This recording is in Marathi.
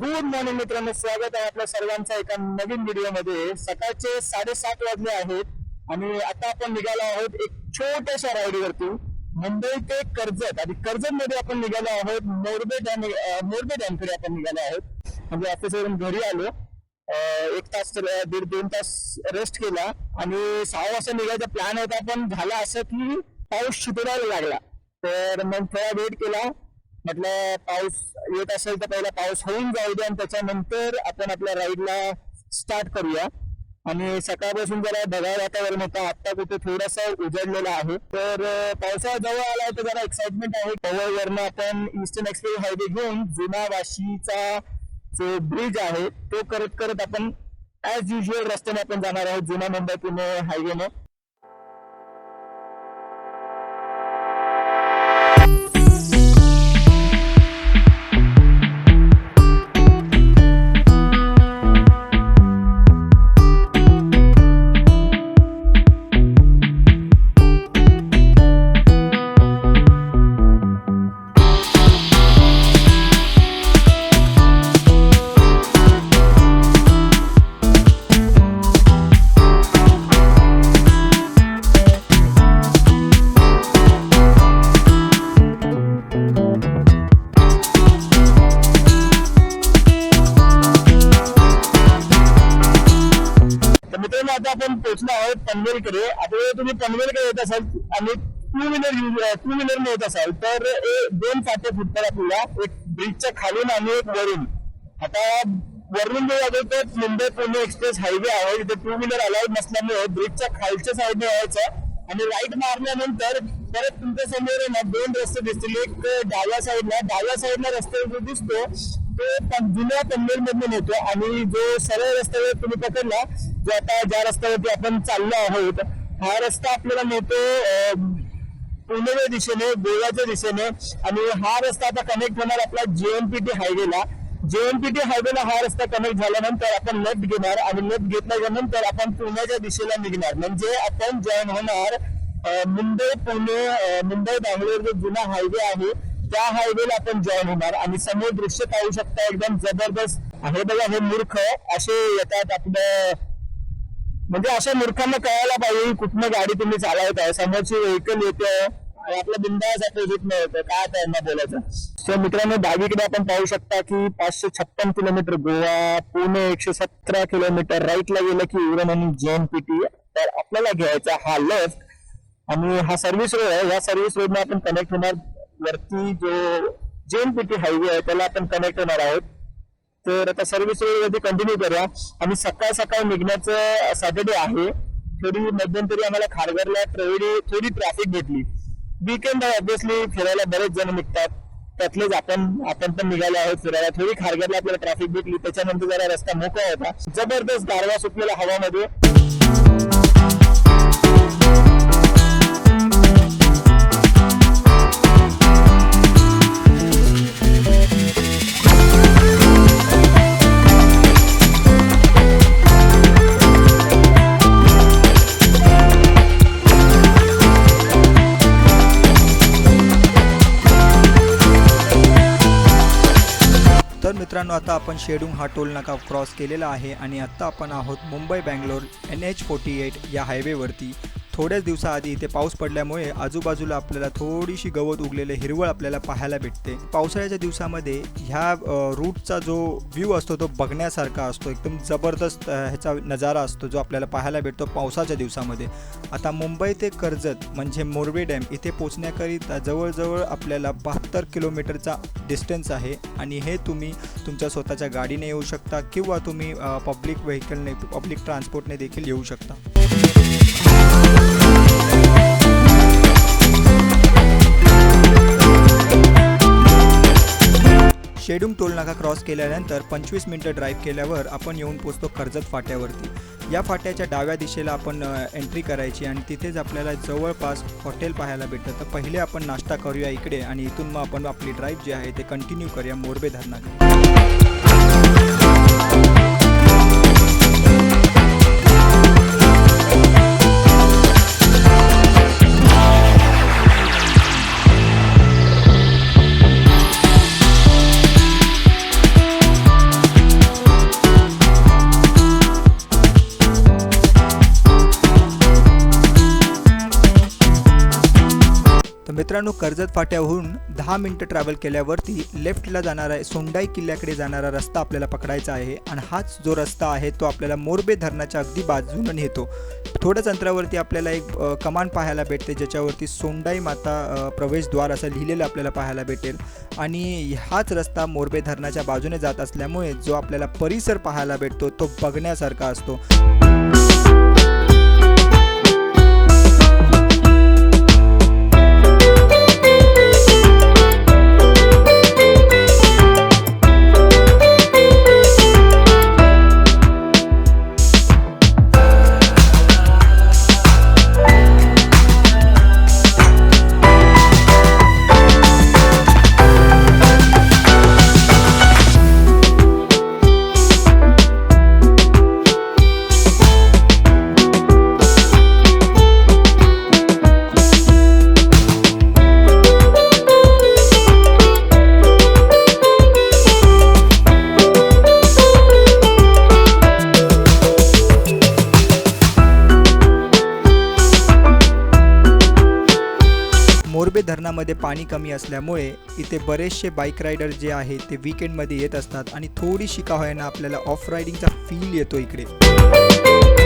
गुड मॉर्निंग मित्रांनो स्वागत आहे आपल्या सर्वांचा एका नवीन व्हिडिओमध्ये. सकाळचे साडेसात वाजले आहेत आणि आता आपण निघालो आहोत एक छोट्याशा राईडवरती. मुंबई ते कर्जत. आणि कर्जत मध्ये आपण निघालो आहोत मोरबे डॅम मोरबे डॅमकडे आपण निघालो आहोत. म्हणजे ऑफिसवरून घरी आलो. एक तास दीड दोन तास रेस्ट केला. आणि सहा वाजता निघायचा प्लॅन होता पण झाला असं की पाऊस शिपडायला लागला. तर मग थोडा वेट केला. म्हटलं पाऊस येत असेल तर पहिला पाऊस होऊन जाऊ द्या आणि त्याच्यानंतर आपण आपल्या राईडला स्टार्ट करूया. आणि सकाळपासून जरा ढगाळ वातावरण होतं. आता कुठे थोडासा उजळलेला आहे. तर पावसाळा जवळ आला तर जरा एक्साइटमेंट आहे. पवळवरनं आपण ईस्टर्न एक्सप्रेस हायवे घेऊन जुना वाशीचा जो ब्रिज आहे तो करत करत आपण ऍज युजल रस्त्याने आपण जाणार आहोत. जुना मुंबई पुणे हायवेने आता आपण पोहोचलो आहोत पनवेलकडे. आता तुम्ही पनवेलकडे येत असाल आणि टू व्हीलर टू व्हीलर येत असाल तर दोन फाटे फुटतात आपल्याला. एक ब्रिजच्या खालून आणि एक वरून. आता वरून जे जातो तर मुंबई पुणे एक्सप्रेस हायवे आहे. इथे टू व्हीलर अलाउड नसल्यामुळे ब्रिजच्या खालच्या साईडने यायचं. आणि राईट मारल्यानंतर परत तुमच्यासमोर आहे ना दोन रस्ते दिसतील. एक डाव्या साईडला डाव्या साईडला रस्ते दिसतो तो जुन्या पनवेल मधून येतो आणि जो सरळ रस्त्यावर तुम्ही पकडला जो आता ज्या रस्त्यावरती आपण चाललो आहोत हा रस्ता आपल्याला नेतो पुणेच्या दिशेने गोव्याच्या दिशेने. आणि हा रस्ता आता कनेक्ट होणार आपला जेएनपीटी हायवेला जेएनपीटी हायवेला हा रस्ता कनेक्ट झाल्यानंतर आपण लेफ्ट घेणार आणि लेफ्ट घेतल्याच्या नंतर आपण पुण्याच्या दिशेला निघणार. म्हणजे आपण जॉईन होणार मुंबई पुणे मुंबई बँगलोर जो जुना हायवे आहे त्या हायवेला आपण जॉईन होणार. आणि समोर दृश्य पाहू शकता एकदम जबरदस्त. हे बघा हे मूर्ख असे येतात आपलं. म्हणजे अशा मूर्खांना कळायला पाहिजे कुठनं गाडी तुम्ही चालवत आहे. समोरची व्हेकल येते. आणि आपला बिंदास आपल्या न येतं. काय त्यांना बोलायचं? सो मित्रांनो डावीकडे आपण पाहू शकता की पाचशे छप्पन किलोमीटर गोवा पुणे एकशे सतरा किलोमीटर राईटला गेलं की उरण आणि जेएनपीटी तर आपल्याला घ्यायचा हा लेफ्ट आणि हा सर्व्हिस रोड आहे. या सर्व्हिस रोडने आपण कनेक्ट होणार. वरती जो जेएनपीटी हायवे आहे त्याला आपण कनेक्ट होणार आहोत. तर आता सर्व्हिसमध्ये कंटिन्यू करूया. आणि सकाळ सकाळ निघण्याचं सॅटर्डे आहे. थोडी मध्यंतरी आम्हाला खारघरला थोडी थोडी ट्रॅफिक भेटली. विकेंड आहे ऑब्विसली फिरायला बरेच जण निघतात. त्यातलेच आपण आपण पण निघाले आहोत फिरायला. थोडी खारघरला आपल्याला ट्रॅफिक भेटली. त्याच्यानंतर जरा रस्ता मोकळा होता. जबरदस्त गारवा सुटलेला हवामध्ये. तर मित्रांनो आता आपण शेडूंग हा टोल नाका क्रॉस केलेला आहे आणि आत्ता आपण आहोत Mumbai Bangalore N H forty eight या हायवेवरती. थोड्याच दिवसाआधी इथे पाऊस पडल्यामुळे आजूबाजूला आपल्याला थोडीशी गवत उगलेले हिरवळ आपल्याला पाहायला भेटते. पावसाळ्याच्या दिवसामध्ये ह्या रूटचा जो व्ह्यू असतो तो बघण्यासारखा असतो. एकदम जबरदस्त ह्याचा नजारा असतो जो आपल्याला पाहायला भेटतो पावसाच्या दिवसामध्ये. आता मुंबई ते कर्जत म्हणजे मोरबे डॅम इथे पोचण्याकरिता जवळजवळ आपल्याला बहात्तर किलोमीटरचा डिस्टन्स आहे. आणि हे तुम्ही तुमच्या स्वतःच्या गाडीने येऊ शकता किंवा तुम्ही पब्लिक व्हेकलने पब्लिक ट्रान्सपोर्टने देखील येऊ शकता. शेडूम टोल नाका क्रॉस केल्यानंतर पंचवीस मिनटं ड्राईव्ह केल्यावर आपण येऊन पोचतो कर्जत फाट्यावरती. या फाट्याच्या डाव्या दिशेला आपण एंट्री करायची आणि तिथेच आपल्याला जवळपास हॉटेल पाहायला भेटतं. तर पहिले आपण नाश्ता करूया इकडे आणि इथून मग आपण आपली ड्राईव्ह जी आहे ते कंटिन्यू करूया मोरबे धरणाकडे. मित्रांनो कर्जत फाट्याहून दहा मिनटं ट्रॅव्हल केल्यावरती लेफ्टला जाणारा सोंडाई किल्ल्याकडे जाणारा रस्ता आपल्याला पकडायचा आहे आणि हाच जो रस्ता आहे तो आपल्याला मोरबे धरणाच्या अगदी बाजूनं नेतो. थोड्याच अंतरावरती आपल्याला एक कमान पाहायला भेटते ज्याच्यावरती सोंडाई माता प्रवेशद्वार असं लिहिलेलं आपल्याला पाहायला भेटेल. आणि हाच रस्ता मोरबे धरणाच्या बाजूने जात असल्यामुळे जो आपल्याला परिसर पाहायला भेटतो तो बघण्यासारखा असतो. मोरबे धरणामध्ये पाणी कमी असल्यामुळे इथे बरेचसे बाईक रायडर जे आहे ते विकेंडमध्ये येत असतात आणि थोडीशी का होईना आपल्याला ऑफ रायडिंगचा फील येतो इकडे.